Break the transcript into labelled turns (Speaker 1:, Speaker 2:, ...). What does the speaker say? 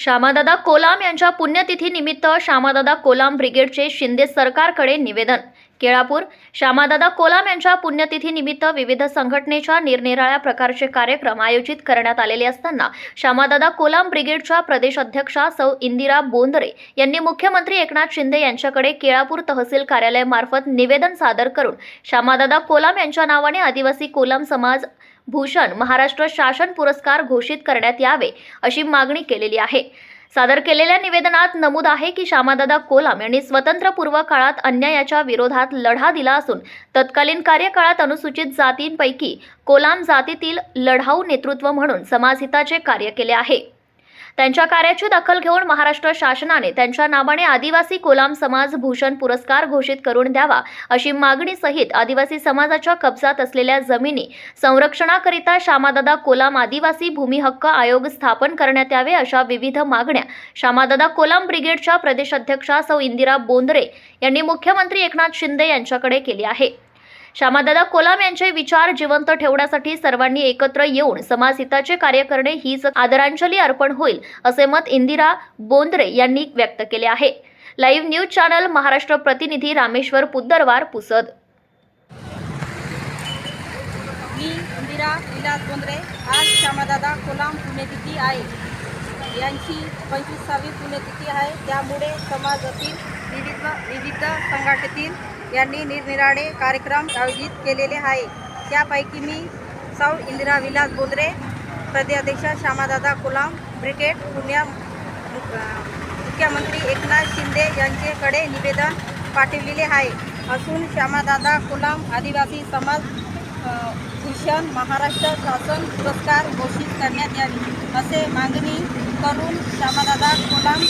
Speaker 1: श्यामादादा कोलाम यांच्या पुण्यतिथीनिमित्त श्यामादादा कोलाम ब्रिगेडचे शिंदे सरकारकडे निवेदन. केळापूर. श्यामादादा कोलाम यांच्या पुण्यतिथीनिमित्त विविध संघटनेच्या निरनिराळ्या प्रकारचे कार्यक्रम आयोजित करण्यात आलेले असताना श्यामादादा कोलाम ब्रिगेडच्या प्रदेश अध्यक्षा सौ इंदिरा बोंदरे यांनी मुख्यमंत्री एकनाथ शिंदे यांच्याकडे केळापूर तहसील कार्यालयामार्फत निवेदन सादर करून श्यामादादा कोलाम यांच्या नावाने आदिवासी कोलाम समाज भूषण महाराष्ट्र शासन पुरस्कार घोषित करण्यात यावे अशी मागणी केलेली आहे. सादर केलेल्या निवेदनात नमूद आहे की श्यामादादा कोलाम यांनी स्वतंत्रपूर्व काळात अन्यायाच्या विरोधात लढा दिला असून तत्कालीन कार्यकाळात अनुसूचित जातींपैकी कोलाम जातीतील लढाऊ नेतृत्व म्हणून समाजहिताचे कार्य केले आहे. त्यांच्या कार्याची दखल घेऊन महाराष्ट्र शासनाने त्यांच्या नावाने आदिवासी कोलाम समाज भूषण पुरस्कार घोषित करून द्यावा अशी मागणी सहित आदिवासी समाजाच्या कब्जात असलेल्या जमिनी संरक्षणाकरिता श्यामादादा कोलाम आदिवासी भूमी हक्क आयोग स्थापन करण्यात यावे अशा विविध मागण्या श्यामादादा कोलाम ब्रिगेडच्या प्रदेशाध्यक्षा सौ इंदिरा बोंदरे यांनी मुख्यमंत्री एकनाथ शिंदे यांच्याकडे केली आहे. श्यामादादा कोलाम यांचे विचार जिवंत ठेवण्यासाठी सर्वांनी एकत्र येऊन समाजहिताचे कार्य करणे हीच आदरांजली अर्पण होईल असे मत इंदिरा बोंद्रे यांनी व्यक्त केले आहे. लाईव्ह न्यूज चॅनल महाराष्ट्र प्रतिनिधी रामेश्वर पुद्दरवार पुसद.
Speaker 2: मी इंदिरा विलास बोंद्रे आज श्यामादादा कोलाम पुण्यतिथी आहे. यांची पंचवीसावी पुण्यतिथी आहे. त्यामुळे समाजातील विविध संघटनेतील यांनी निरनिराळे कार्यक्रम आयोजित केलेले आहे. त्यापैकी मी सौ इंदिरा विलास बोंद्रे प्रदेशाध्यक्ष श्यामादादा कोलाम ब्रिगेड पुण्या मुख्यमंत्री एकनाथ शिंदे यांच्याकडे निवेदन पाठवलेले आहे. असून श्यामादादा कोलाम आदिवासी समाज भूषण महाराष्ट्र शासन पुरस्कार घोषित करण्यात यावी असे मागणी करून श्यामादादा कोलाम